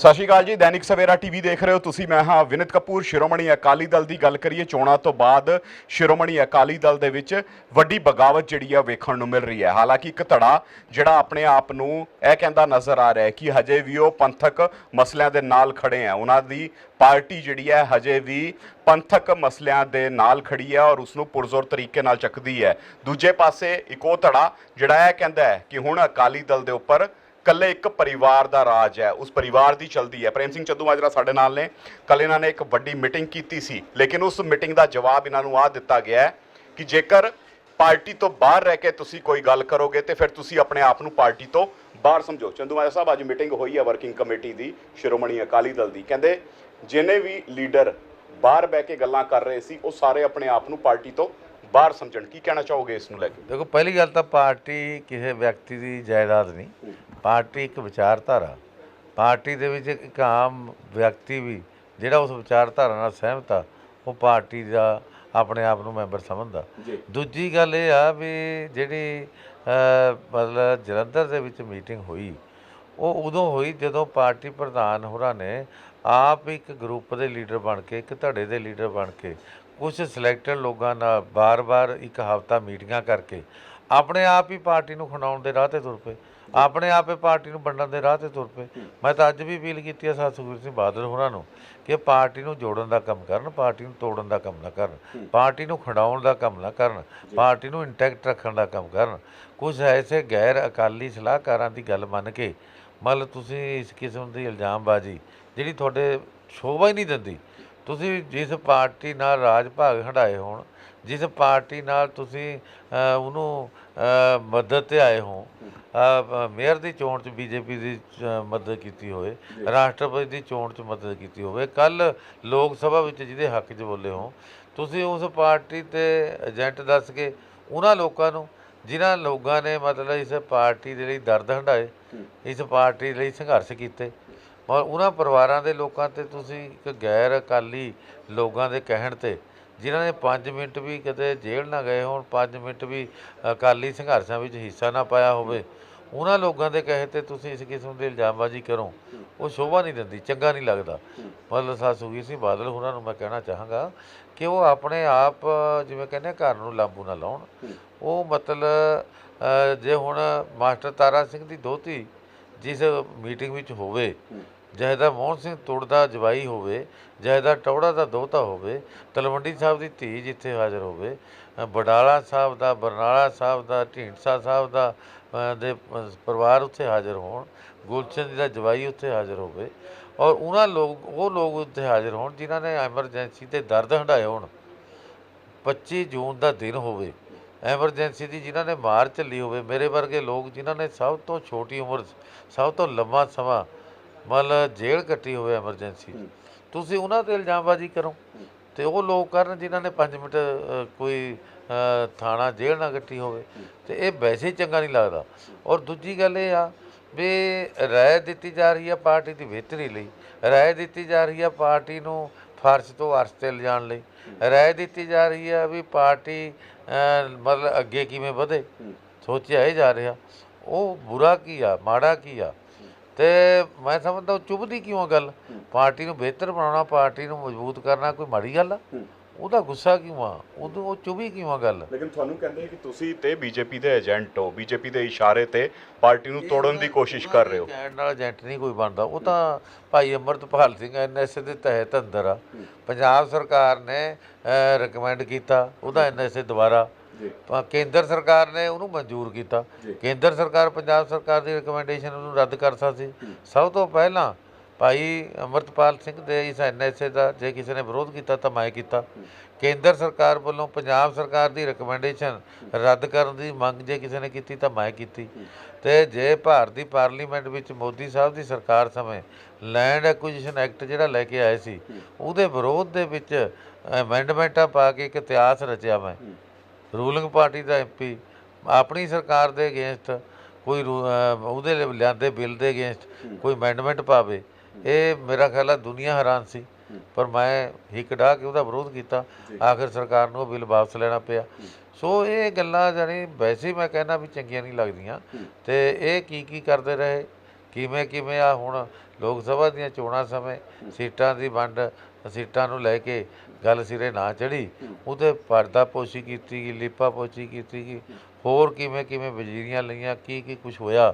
ਸਤਿ ਸ਼੍ਰੀ ਅਕਾਲ ਜੀ, ਦੈਨਿਕ ਸਵੇਰਾ ਟੀਵੀ ਦੇਖ ਰਹੇ ਹੋ ਤੁਸੀਂ, ਮੈਂ ਹਾਂ ਵਿਨਿਤ ਕਪੂਰ। ਸ਼ਿਰੋਮਣੀ ਅਕਾਲੀ ਦਲ ਦੀ ਗੱਲ ਕਰੀਏ, ਚੋਣਾਂ ਤੋਂ ਬਾਅਦ ਸ਼ਿਰੋਮਣੀ ਅਕਾਲੀ ਦਲ ਦੇ ਵਿੱਚ ਵੱਡੀ ਬਗਾਵਤ ਜਿਹੜੀ ਆ ਵੇਖਣ ਨੂੰ ਮਿਲ ਰਹੀ ਹੈ। ਹਾਲਾਂਕਿ ਇੱਕ ਧੜਾ ਜਿਹੜਾ ਆਪਣੇ ਆਪ ਨੂੰ ਇਹ ਕਹਿੰਦਾ ਨਜ਼ਰ ਆ ਰਿਹਾ ਹੈ ਕਿ ਹਜੇ ਵੀ ਉਹ ਪੰਥਕ ਮਸਲਿਆਂ ਦੇ ਨਾਲ ਖੜੇ ਆ ਉਹਨਾਂ ਦੀ ਪਾਰਟੀ ਜਿਹੜੀ ਹੈ, ਹਜੇ ਵੀ ਪੰਥਕ ਮਸਲਿਆਂ ਦੇ ਨਾਲ ਖੜੀ ਹੈ ਔਰ ਉਸ ਨੂੰ ਪੁਰਜ਼ੋਰ ਤਰੀਕੇ ਨਾਲ ਚੱਕਦੀ ਹੈ। ਦੂਜੇ ਪਾਸੇ ਇੱਕ ਉਹ ਧੜਾ ਜਿਹੜਾ ਇਹ ਕਹਿੰਦਾ ਹੈ ਕਿ ਹੁਣ ਅਕਾਲੀ ਦਲ ਦੇ ਉੱਪਰ ਕੱਲੇ ਇੱਕ ਪਰਿਵਾਰ ਦਾ ਰਾਜ ਹੈ, ਉਸ ਪਰਿਵਾਰ ਦੀ ਚਲਦੀ ਹੈ। ਪ੍ਰੇਮ ਸਿੰਘ ਚੱਦੂ ਮਾਜਰਾ ਸਾਡੇ ਨਾਲ ਨੇ। ਕੱਲ ਇਹਨਾਂ ਨੇ ਇੱਕ ਵੱਡੀ ਮੀਟਿੰਗ ਕੀਤੀ ਸੀ, ਲੇਕਿਨ ਉਸ ਮੀਟਿੰਗ ਦਾ ਜਵਾਬ ਇਹਨਾਂ ਨੂੰ ਆ ਦਿੱਤਾ ਗਿਆ ਹੈ ਕਿ ਜੇਕਰ ਪਾਰਟੀ ਤੋਂ ਬਾਹਰ ਰਹਿ ਕੇ ਤੁਸੀਂ ਕੋਈ ਗੱਲ ਕਰੋਗੇ, ਤੇ ਫਿਰ ਤੁਸੀਂ ਆਪਣੇ ਆਪ ਨੂੰ ਪਾਰਟੀ ਤੋਂ ਬਾਹਰ ਸਮਝੋ। ਚੰਦੂ ਮਾਜਰਾ ਸਾਹਿਬ, ਅੱਜ ਮੀਟਿੰਗ ਹੋਈ ਹੈ ਵਰਕਿੰਗ ਕਮੇਟੀ ਦੀ, ਸ਼੍ਰੋਮਣੀ ਅਕਾਲੀ ਦਲ ਦੀ। ਕਹਿੰਦੇ, ਜਿਨੇ ਵੀ ਲੀਡਰ ਬਾਹਰ ਬਹਿ ਕੇ ਗੱਲਾਂ ਕਰ ਰਹੇ ਸੀ, ਉਹ ਸਾਰੇ ਆਪਣੇ ਆਪ ਨੂੰ ਪਾਰਟੀ ਤੋਂ ਬਾਹਰ ਸਮਝਣ। ਕੀ ਕਹਿਣਾ ਚਾਹੋਗੇ ਇਸ ਨੂੰ ਲੈ ਕੇ? ਦੇਖੋ, ਪਹਿਲੀ ਗੱਲ ਤਾਂ ਪਾਰਟੀ ਕਿਸੇ ਵਿਅਕਤੀ ਦੀ ਜਾਇਦਾਦ ਨਹੀਂ। ਪਾਰਟੀ ਇੱਕ ਵਿਚਾਰਧਾਰਾ ਪਾਰਟੀ ਦੇ ਵਿੱਚ ਇੱਕ ਆਮ ਵਿਅਕਤੀ ਵੀ ਜਿਹੜਾ ਉਸ ਵਿਚਾਰਧਾਰਾ ਨਾਲ ਸਹਿਮਤ ਆ ਉਹ ਪਾਰਟੀ ਦਾ ਆਪਣੇ ਆਪ ਨੂੰ ਮੈਂਬਰ ਸਮਝਦਾ। ਦੂਜੀ ਗੱਲ ਇਹ ਆ ਵੀ ਜਿਹੜੀ ਮਤਲਬ ਜਲੰਧਰ ਦੇ ਵਿੱਚ ਮੀਟਿੰਗ ਹੋਈ ਉਹ ਉਦੋਂ ਹੋਈ ਜਦੋਂ ਪਾਰਟੀ ਪ੍ਰਧਾਨ ਹੋਰਾਂ ਨੇ ਆਪ ਇੱਕ ਗਰੁੱਪ ਦੇ ਲੀਡਰ ਬਣ ਕੇ ਇੱਕ ਧੜੇ ਦੇ ਲੀਡਰ ਬਣ ਕੇ ਕੁਝ ਸਿਲੈਕਟਡ ਲੋਕਾਂ ਨਾਲ ਬਾਰ-ਬਾਰ ਇੱਕ ਹਫ਼ਤਾ ਮੀਟਿੰਗਾਂ ਕਰਕੇ ਆਪਣੇ ਆਪ ਹੀ ਪਾਰਟੀ ਨੂੰ ਖਣਾਉਣ ਦੇ ਰਾਹ ਤੇ ਤੁਰ ਪਏ। ਆਪਣੇ ਆਪੇ ਪਾਰਟੀ ਨੂੰ ਵੰਡਣ ਦੇ ਰਾਹ ਤੇ ਤੁਰ ਪਏ। ਮੈਂ ਤਾਂ ਅੱਜ ਵੀ ਅਪੀਲ ਕੀਤੀ ਹੈ ਸਾਧ ਸੁਖਬੀਰ ਸਿੰਘ ਬਾਦਲ ਹੋਰਾਂ ਨੂੰ ਕਿ ਪਾਰਟੀ ਨੂੰ ਜੋੜਨ ਦਾ ਕੰਮ ਕਰਨ, ਪਾਰਟੀ ਨੂੰ ਤੋੜਨ ਦਾ ਕੰਮ ਨਾ ਕਰਨ, ਪਾਰਟੀ ਨੂੰ ਖੰਡਾਉਣ ਦਾ ਕੰਮ ਨਾ ਕਰਨ, ਪਾਰਟੀ ਨੂੰ ਇੰਟੈਕਟ ਰੱਖਣ ਦਾ ਕੰਮ ਕਰਨ। ਕੁਝ ਐਸੇ ਗੈਰ ਅਕਾਲੀ ਸਲਾਹਕਾਰਾਂ ਦੀ ਗੱਲ ਮੰਨ ਕੇ, ਮਤਲਬ ਤੁਸੀਂ ਇਸ ਕਿਸਮ ਦੀ ਇਲਜ਼ਾਮਬਾਜ਼ੀ ਜਿਹੜੀ ਤੁਹਾਡੇ ਸ਼ੋਭਾ ਹੀ ਨਹੀਂ ਦਿੰਦੀ, ਤੁਸੀਂ ਜਿਸ ਪਾਰਟੀ ਨਾਲ ਰਾਜ ਭਾਗ ਹੰਡਾਏ ਹੋਣ ਜਿਸ ਪਾਰਟੀ ਨਾਲ ਤੁਸੀਂ ਉਹਨੂੰ ਮਦਦ ਤੇ ਆਏ ਹੋ ਮੇਅਰ ਦੀ ਚੋਣ 'ਚ ਬੀਜੇਪੀ ਦੀ ਮਦਦ ਕੀਤੀ ਹੋਵੇ ਰਾਸ਼ਟਰਪਤੀ ਦੀ ਚੋਣ 'ਚ ਮਦਦ ਕੀਤੀ ਹੋਵੇ ਕੱਲ ਲੋਕ ਸਭਾ ਵਿੱਚ ਜਿਹਦੇ ਹੱਕ 'ਚ ਬੋਲੇ ਹੋ ਤੁਸੀਂ ਉਸ ਪਾਰਟੀ ਤੇ ਏਜੰਟ ਦੱਸ ਕੇ ਉਹਨਾਂ ਲੋਕਾਂ ਨੂੰ ਜਿਨ੍ਹਾਂ ਲੋਕਾਂ ਨੇ ਮਤਲਬ ਇਸ ਪਾਰਟੀ ਦੇ ਲਈ ਦਰਦ ਹੰਢਾਏ ਇਸ ਪਾਰਟੀ ਲਈ ਸੰਘਰਸ਼ ਕੀਤੇ ਔਰ ਉਹਨਾਂ ਪਰਿਵਾਰਾਂ ਦੇ ਲੋਕਾਂ ਤੇ ਤੁਸੀਂ ਇੱਕ ਗੈਰ ਅਕਾਲੀ ਲੋਕਾਂ ਦੇ ਕਹਿਣ ਤੇ ਜਿਨ੍ਹਾਂ ਨੇ 5 ਮਿੰਟ ਵੀ ਕਦੇ ਜੇਲ੍ਹ ਨਾ ਗਏ ਹੋਣ 5 ਮਿੰਟ ਵੀ ਅਕਾਲੀ ਸੰਘਰਸ਼ਾਂ ਵਿੱਚ ਹਿੱਸਾ ਨਾ ਪਾਇਆ ਹੋਵੇ, ਉਹਨਾਂ ਲੋਕਾਂ ਦੇ ਕਹੇ ਤੇ ਤੁਸੀਂ ਇਸ ਕਿਸਮ ਦੀ ਇਲਜ਼ਾਮਬਾਜ਼ੀ ਕਰੋ। ਉਹ ਸ਼ੋਭਾ ਨਹੀਂ ਦਿੰਦੀ, ਚੰਗਾ ਨਹੀਂ ਲੱਗਦਾ। ਮਤਲਬ ਸਾ ਸੁਖੀ ਸਿੰਘ ਬਾਦਲ, ਉਹਨਾਂ ਨੂੰ ਮੈਂ ਕਹਿਣਾ ਚਾਹਾਂਗਾ ਕਿ ਉਹ ਆਪਣੇ ਆਪ, ਜਿਵੇਂ ਕਹਿੰਦੇ ਘਰ ਨੂੰ ਲਾਂਬੂ ਨਾ ਲਾਉਣ। ਉਹ ਮਤਲਬ ਜੇ ਹੁਣ ਮਾਸਟਰ ਤਾਰਾ ਸਿੰਘ ਦੀ ਦੋਤੀ ਜਿਸ ਮੀਟਿੰਗ ਵਿੱਚ ਹੋਵੇ ਜਹਦਾ ਮੋਹਨ ਸਿੰਘ ਤੁੜਦਾ ਜਵਾਈ ਹੋਵੇ ਜਹਦਾ ਟੌੜਾ ਦਾ ਦੋਹਤਾ ਹੋਵੇ ਤਲਵੰਡੀ ਸਾਹਿਬ ਦੀ ਧੀ ਜਿੱਥੇ ਹਾਜ਼ਰ ਹੋਵੇ ਅ, ਬਡਾਲਾ ਸਾਹਿਬ ਦਾ ਬਰਨਾਲਾ ਸਾਹਿਬ ਦਾ ਢੀਂਡਸਾ ਸਾਹਿਬ ਦਾ ਦੇ ਪਰਿਵਾਰ ਉੱਥੇ ਹਾਜ਼ਰ ਹੋਣ ਗੁਲਸ਼ਨ ਜੀ ਦਾ ਜਵਾਈ ਉੱਥੇ ਹਾਜ਼ਰ ਹੋਵੇ ਔਰ ਉਹਨਾਂ ਲੋਕ ਉਹ ਲੋਕ ਉੱਥੇ ਹਾਜ਼ਰ ਹੋਣ ਜਿਨ੍ਹਾਂ ਨੇ ਐਮਰਜੈਂਸੀ ਤੇ ਦਰਦ ਹੰਢਾਏ ਹੋਣ। 25 ਜੂਨ ਦਾ ਦਿਨ ਹੋਵੇ ਐਮਰਜੈਂਸੀ ਦੀ ਜਿਨ੍ਹਾਂ ਨੇ ਮਾਰ ਝੱਲੀ ਹੋਵੇ ਮੇਰੇ ਵਰਗੇ ਲੋਕ ਜਿਨ੍ਹਾਂ ਨੇ ਸਭ ਤੋਂ ਛੋਟੀ ਉਮਰ 'ਚ ਸਭ ਤੋਂ ਲੰਮਾ ਸਮਾਂ ਮਤਲਬ ਜੇਲ੍ਹ ਕੱਟੀ ਹੋਵੇ ਐਮਰਜੈਂਸੀ 'ਚ। ਤੁਸੀਂ ਉਹਨਾਂ ਤੇ ਇਲਜ਼ਾਮਬਾਜ਼ੀ ਕਰੋ। ਤੇ ਉਹ ਲੋਕ ਕਰਨ ਜਿਨ੍ਹਾਂ ਨੇ 5 ਮਿੰਟ ਕੋਈ ਥਾਣਾ ਜੇਲ੍ਹ ਨਾ ਕੱਟੀ ਹੋਵੇ। ਤੇ ਇਹ ਵੈਸੇ ਹੀ ਚੰਗਾ ਨਹੀਂ ਲੱਗਦਾ। ਔਰ ਦੂਜੀ ਗੱਲ ਇਹ ਆ ਵੀ ਰਾਏ ਦਿੱਤੀ ਜਾ ਰਹੀ ਆ ਪਾਰਟੀ ਦੀ ਬਿਹਤਰੀ ਲਈ। ਰਾਏ ਦਿੱਤੀ ਜਾ ਰਹੀ ਆ ਪਾਰਟੀ ਨੂੰ ਫਰਸ਼ ਤੋਂ ਅਰਸ਼ ਤੇ ਲਿਜਾਣ ਲਈ। ਰਾਏ ਦਿੱਤੀ ਜਾ ਰਹੀ ਆ ਵੀ ਪਾਰਟੀ ਮਤਲਬ ਅੱਗੇ ਕਿਵੇਂ ਵਧੇ। ਸੋਚਿਆ ਇਹ ਜਾ ਰਿਹਾ। ਉਹ ਬੁਰਾ ਕੀ ਆ, ਮਾੜਾ ਕੀ ਆ? ਤੇ ਮੈਂ ਸਮਝਦਾ ਉਹ ਚੁੱਭਦੀ ਕਿਉਂ ਆ ਗੱਲ? ਪਾਰਟੀ ਨੂੰ ਬਿਹਤਰ ਬਣਾਉਣਾ ਪਾਰਟੀ ਨੂੰ ਮਜ਼ਬੂਤ ਕਰਨਾ ਕੋਈ ਮਾੜੀ ਗੱਲ ਆ। ਉਹਦਾ ਗੁੱਸਾ ਕਿਉਂ ਆ? ਉਦੋਂ ਉਹ ਚੁੱਭੀ ਕਿਉਂ ਆ ਗੱਲ? ਲੇਕਿਨ ਤੁਹਾਨੂੰ ਕਹਿੰਦੇ ਕਿ ਤੁਸੀਂ ਤੇ ਬੀਜੇਪੀ ਦੇ ਏਜੰਟ ਹੋ ਬੀਜੇਪੀ ਦੇ ਇਸ਼ਾਰੇ ਤੇ ਪਾਰਟੀ ਨੂੰ ਤੋੜਨ ਦੀ ਕੋਸ਼ਿਸ਼ ਕਰ ਰਹੇ ਹੋ। ਕਹਿਣ ਨਾਲ ਏਜੰਟ ਨਹੀਂ ਕੋਈ ਬਣਦਾ। ਉਹ ਤਾਂ ਭਾਈ ਅਮਰਤਪਾਲ ਸਿੰਘ ਐਨਐਸਏ ਦੇ ਤਹਿਤ ਅੰਦਰ ਆ। ਪੰਜਾਬ ਸਰਕਾਰ ਨੇ ਰეკਮੈਂਡ ਕੀਤਾ। ਉਹਦਾ ਐਨਐਸਏ ਦੁਬਾਰਾ ਤਾਂ ਕੇਂਦਰ ਸਰਕਾਰ ਨੇ ਉਹਨੂੰ ਮਨਜ਼ੂਰ ਕੀਤਾ। ਕੇਂਦਰ ਸਰਕਾਰ ਪੰਜਾਬ ਸਰਕਾਰ ਦੀ ਰეკਮੈਂਡੇਸ਼ਨ ਨੂੰ ਰੱਦ ਕਰ ਸੀ ਸਭ ਤੋਂ ਪਹਿਲਾਂ ਭਾਈ ਅਮਰਤਪਾਲ ਸਿੰਘ ਦੇ ਇਸ ਐਨਐਸਏ ਦਾ ਜੇ ਕਿਸੇ ਨੇ ਵਿਰੋਧ ਕੀਤਾ ਤਾਂ ਮੈਂ ਕੀਤਾ। ਕੇਂਦਰ ਸਰਕਾਰ ਵੱਲੋਂ ਪੰਜਾਬ ਸਰਕਾਰ ਦੀ ਰეკਮੈਂਡੇਸ਼ਨ ਰੱਦ ਕਰਨ ਦੀ ਮੰਗ ਜੇ ਕਿਸੇ ਨੇ ਕੀਤੀ ਤਾਂ ਮੈਂ ਕੀਤੀ। ਤੇ ਜੇ ਭਾਰਤ ਦੀ ਪਾਰਲੀਮੈਂਟ ਵਿੱਚ ਮੋਦੀ ਸਾਹਿਬ ਦੀ ਸਰਕਾਰ ਸਮੇਂ ਲੈਂਡ ਐਕੁਜੀਸ਼ਨ ਐਕਟ ਜਿਹੜਾ ਲੈ ਕੇ ਆਏ ਸੀ ਉਹਦੇ ਵਿਰੋਧ ਦੇ ਵਿੱਚ ਐਮੈਂਡਮੈਂਟਾਂ ਪਾ ਕੇ ਇੱਕ ਇਤਿਹਾਸ ਰਚਿਆ ਮੈਂ। ਰੂਲਿੰਗ ਪਾਰਟੀ ਦਾ ਐਮਪੀ ਆਪਣੀ ਸਰਕਾਰ ਦੇ ਅਗੇਂਸਟ ਕੋਈ ਉਹਦੇ ਲਈ ਲਿਆਂਦੇ ਬਿੱਲ ਦੇ ਅਗੇਂਸਟ ਕੋਈ ਅਮੈਂਡਮੈਂਟ ਪਾਵੇ ਇਹ ਮੇਰਾ ਖਿਆਲ ਆ ਦੁਨੀਆ ਹੈਰਾਨ ਸੀ। ਪਰ ਮੈਂ ਹਿੱਕ ਢਾਹ ਕੇ ਉਹਦਾ ਵਿਰੋਧ ਕੀਤਾ ਆਖਿਰ ਸਰਕਾਰ ਨੂੰ ਉਹ ਬਿੱਲ ਵਾਪਸ ਲੈਣਾ ਪਿਆ। ਸੋ ਇਹ ਗੱਲਾਂ ਜਾਨੀ ਵੈਸੇ ਹੀ ਮੈਂ ਕਹਿੰਦਾ ਵੀ ਚੰਗੀਆਂ ਨਹੀਂ ਲੱਗਦੀਆਂ। ਤੇ ਇਹ ਕੀ ਕੀ ਕਰਦੇ ਰਹੇ? ਕਿਵੇਂ ਕਿਵੇਂ ਆ ਹੁਣ ਲੋਕ ਸਭਾ ਦੀਆਂ ਚੋਣਾਂ ਸਮੇਂ ਸੀਟਾਂ ਦੀ ਵੰਡ ਸੀਟਾਂ ਨੂੰ ਲੈ ਕੇ ਗੱਲ ਸਿਰੇ ਨਾ ਚੜੀ ਉਹਦੇ ਪਰਦਾ ਪੋਸ਼ੀ ਕੀਤੀ ਗਈ ਲਿਪਾ ਪੋਸ਼ੀ ਕੀਤੀ ਗਈ ਹੋਰ ਕਿਵੇਂ ਕਿਵੇਂ ਵਜ਼ੀਰੀਆਂ ਲਈਆਂ ਕੀ ਕੀ ਕੁਝ ਹੋਇਆ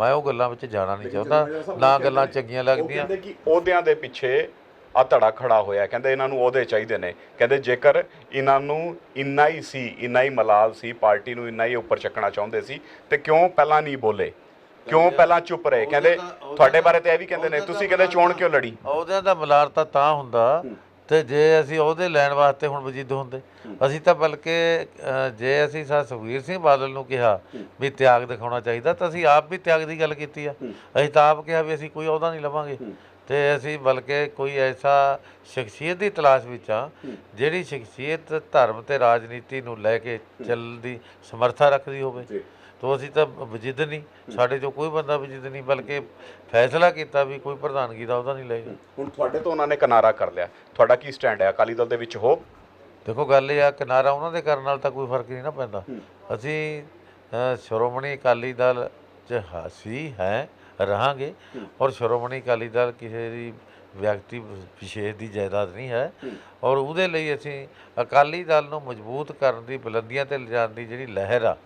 ਮੈਂ ਉਹ ਗੱਲਾਂ ਵਿੱਚ ਜਾਣਾ ਨਹੀਂ ਚਾਹੁੰਦਾ ਨਾ ਗੱਲਾਂ ਚੰਗੀਆਂ ਲੱਗਦੀਆਂ ਕਹਿੰਦੇ ਕਿ ਅਹੁਦਿਆਂ ਦੇ ਪਿੱਛੇ ਆ ਧੜਾ ਖੜਾ ਹੋਇਆ ਕਹਿੰਦੇ ਇਹਨਾਂ ਨੂੰ ਅਹੁਦੇ ਚਾਹੀਦੇ ਨੇ ਕਹਿੰਦੇ ਜੇਕਰ ਇਹਨਾਂ ਨੂੰ ਇੰਨਾ ਹੀ ਸੀ ਇੰਨਾ ਹੀ ਮਲਾਲ ਸੀ ਪਾਰਟੀ ਨੂੰ ਇੰਨਾ ਹੀ ਉੱਪਰ ਚੱਕਣਾ ਚਾਹੁੰਦੇ ਸੀ ਤੇ ਕਿਉਂ ਪਹਿਲਾਂ ਨਹੀਂ ਬੋਲੇ? ਕਿਉਂ ਪਹਿਲਾਂ ਚੁੱਪ ਰਹੇ? ਕਹਿੰਦੇ ਤੁਹਾਡੇ ਬਾਰੇ ਤੇ ਇਹ ਵੀ ਕਹਿੰਦੇ ਨੇ ਤੁਸੀਂ ਕਹਿੰਦੇ ਚੋਣ ਕਿਉਂ ਲੜੀ? ਅਹੁਦਿਆਂ ਦਾ ਮਲਾਰ ਤਾਂ ਤਾਂ ਹੁੰਦਾ ਤੇ ਜੇ ਅਸੀਂ ਉਹਦੇ ਲੈਣ ਵਾਸਤੇ ਹੁਣ ਵਜੀਦ ਹੁੰਦੇ, ਅਸੀਂ ਤਾਂ ਬਲਕਿ ਜੇ ਅਸੀਂ ਸਾ ਸੁਖਵੀਰ ਸਿੰਘ ਬਾਦਲ ਨੂੰ ਕਿਹਾ ਵੀ ਤਿਆਗ ਦਿਖਾਉਣਾ ਚਾਹੀਦਾ, ਤਾਂ ਅਸੀਂ ਆਪ ਵੀ ਤਿਆਗ ਦੀ ਗੱਲ ਕੀਤੀ ਆ। ਅਸੀਂ ਤਾਂ ਆਪ ਕਿਹਾ ਵੀ ਅਸੀਂ ਕੋਈ ਉਹਦਾ ਨਹੀਂ ਲਵਾਂਗੇ। ਤੇ ਅਸੀਂ ਬਲਕਿ ਕੋਈ ਐਸਾ ਸ਼ਖਸੀਅਤ ਦੀ ਤਲਾਸ਼ ਵਿੱਚ ਆ ਜਿਹੜੀ ਸ਼ਖਸੀਅਤ ਧਰਮ ਤੇ ਰਾਜਨੀਤੀ ਨੂੰ ਲੈ ਕੇ ਚੱਲਦੀ ਸਮਰੱਥਾ ਰੱਖਦੀ ਹੋਵੇ। ਤੋ ਅਸੀਂ ਤਾਂ ਵਜਿੱਦ ਨਹੀਂ ਸਾਡੇ ਚੋਂ ਕੋਈ ਬੰਦਾ ਵਜਿੱਦ ਨਹੀਂ ਬਲਕਿ ਫੈਸਲਾ ਕੀਤਾ ਵੀ ਕੋਈ ਪ੍ਰਧਾਨਗੀ ਦਾ ਉਹਦਾ ਨਹੀਂ ਲਏਗਾ ਹੁਣ ਤੁਹਾਡੇ ਤੋਂ ਉਹਨਾਂ ਨੇ ਕਿਨਾਰਾ ਕਰ ਲਿਆ। ਤੁਹਾਡਾ ਕੀ ਸਟੈਂਡ ਹੈ? ਅਕਾਲੀ ਦਲ ਦੇ ਵਿੱਚ ਹੋ? ਦੇਖੋ ਗੱਲ ਇਹ ਆ ਕਿਨਾਰਾ ਉਹਨਾਂ ਦੇ ਕਰਨ ਨਾਲ ਤਾਂ ਕੋਈ ਫ਼ਰਕ ਨਹੀਂ ਨਾ ਪੈਂਦਾ। ਅਸੀਂ ਸ਼੍ਰੋਮਣੀ ਅਕਾਲੀ ਦਲ ਚ ਹਾ- ਸੀ ਹੈ। ਰਹਾਂਗੇ ਔਰ ਸ਼੍ਰੋਮਣੀ ਅਕਾਲੀ ਦਲ ਕਿਸੇ ਦੀ ਵਿਅਕਤੀ ਵਿਸ਼ੇਸ਼ ਦੀ ਜਾਇਦਾਦ ਨਹੀਂ ਹੈ। ਔਰ ਉਹਦੇ ਲਈ ਅਸੀਂ ਅਕਾਲੀ ਦਲ ਨੂੰ ਮਜ਼ਬੂਤ ਕਰਨ ਦੀ ਬੁਲੰਦੀਆਂ ਤੇ ਲਿਜਾਣ ਦੀ ਜਿਹੜੀ ਲਹਿਰ ਆ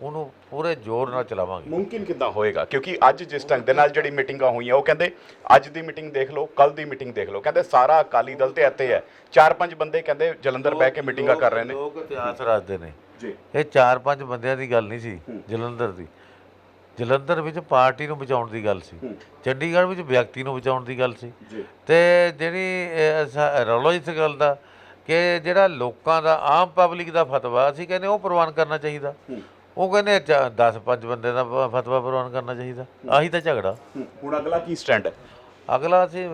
ਉਹਨੂੰ ਪੂਰੇ ਜ਼ੋਰ ਨਾਲ ਚਲਾਵਾਂਗੇ। ਮੁਮਕਿਨ ਕਿੱਦਾਂ ਹੋਏਗਾ? ਕਿਉਂਕਿ ਅੱਜ ਜਿਸ ਢੰਗ ਦੇ ਨਾਲ ਜਿਹੜੀ ਮੀਟਿੰਗਾਂ ਹੋਈਆਂ ਉਹ ਕਹਿੰਦੇ ਅੱਜ ਦੀ ਮੀਟਿੰਗ ਦੇਖ ਲਓ ਕੱਲ ਦੀ ਮੀਟਿੰਗ ਦੇਖ ਲਓ। ਕਹਿੰਦੇ ਸਾਰਾ ਅਕਾਲੀ ਦਲ ਤੇ ਇੱਥੇ ਹੈ। ਚਾਰ ਪੰਜ ਬੰਦੇ ਕਹਿੰਦੇ ਜਲੰਧਰ ਬਹਿ ਕੇ ਮੀਟਿੰਗਾਂ ਕਰ ਰਹੇ ਨੇ। ਲੋਕ ਇਤਿਹਾਸ ਰਚਦੇ ਨੇ। ਜੀ। ਇਹ ਚਾਰ ਪੰਜ ਬੰਦਿਆਂ ਦੀ ਗੱਲ ਨਹੀਂ ਸੀ ਜਲੰਧਰ ਦੀ। ਜਲੰਧਰ ਵਿੱਚ ਪਾਰਟੀ ਨੂੰ ਬਚਾਉਣ ਦੀ ਗੱਲ ਸੀ। ਚੰਡੀਗੜ੍ਹ ਵਿੱਚ ਵਿਅਕਤੀ ਨੂੰ ਬਚਾਉਣ ਦੀ ਗੱਲ ਸੀ। ਤੇ ਜਿਹੜੀ ਰੌਲਾ ਇਸ ਗੱਲ ਦਾ ਕਿ ਜਿਹੜਾ ਲੋਕਾਂ ਦਾ ਆਮ ਪਬਲਿਕ ਦਾ ਫਤਵਾ ਅਸੀਂ ਕਹਿੰਦੇ ਉਹ ਪ੍ਰਵਾਨ ਕਰਨਾ ਚਾਹੀਦਾ। ਉਹ ਕਹਿੰਦੇ 10 ਪੰਜ ਬੰਦੇ ਦਾ ਫਤਵਾ ਪ੍ਰਵਾਨ ਕਰਨਾ ਚਾਹੀਦਾ। ਆਹੀ ਤਾਂ ਝਗੜਾ। ਹੁਣ ਅਗਲਾ ਕੀ ਸਟੈਂਡ ਹੈ? ਅਗਲਾ ਅਸੀਂ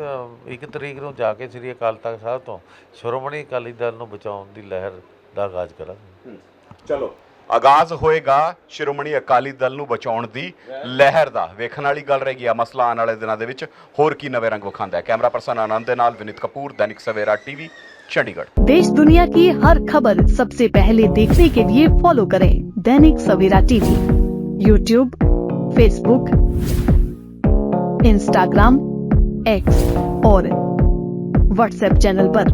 ਇੱਕ ਤਰੀਕ ਨੂੰ ਜਾ ਕੇ ਸ੍ਰੀ ਅਕਾਲ ਤਖਤ ਸਾਹਿਬ ਤੋਂ ਸ਼੍ਰੋਮਣੀ ਅਕਾਲੀ ਦਲ ਨੂੰ ਬਚਾਉਣ ਦੀ ਲਹਿਰ ਦਾ ਆਗਾਜ਼ ਕਰਾਂਗੇ। ਚਲੋ। ਆਗਾਜ਼ ਹੋਏਗਾ ਸ਼੍ਰੋਮਣੀ ਅਕਾਲੀ ਦਲ ਨੂੰ ਬਚਾਉਣ ਦੀ ਲਹਿਰ ਦਾ ਵੇਖਣ ਵਾਲੀ ਗੱਲ ਰਹੇਗੀ ਆ ਮਸਲਾ ਆਉਣ ਵਾਲੇ ਦਿਨਾਂ ਦੇ ਵਿੱਚ ਹੋਰ ਕੀ ਨਵੇਂ ਰੰਗ ਵਿਖਾਉਂਦਾ ਹੈ ਕੈਮਰਾ ਪਰਸਨ ਆਨੰਦ ਦੇ ਨਾਲ ਵਿਨੀਤ ਕਪੂਰ ਦੈਨਿਕ ਸਵੇਰਾ ਟੀਵੀ ਚੰਡੀਗੜ੍ਹ देश दुनिया की हर खबर सबसे पहले देखने के लिए फॉलो करें Dainik Savera TV YouTube Facebook Instagram X और व्हाट्सएप चैनल पर।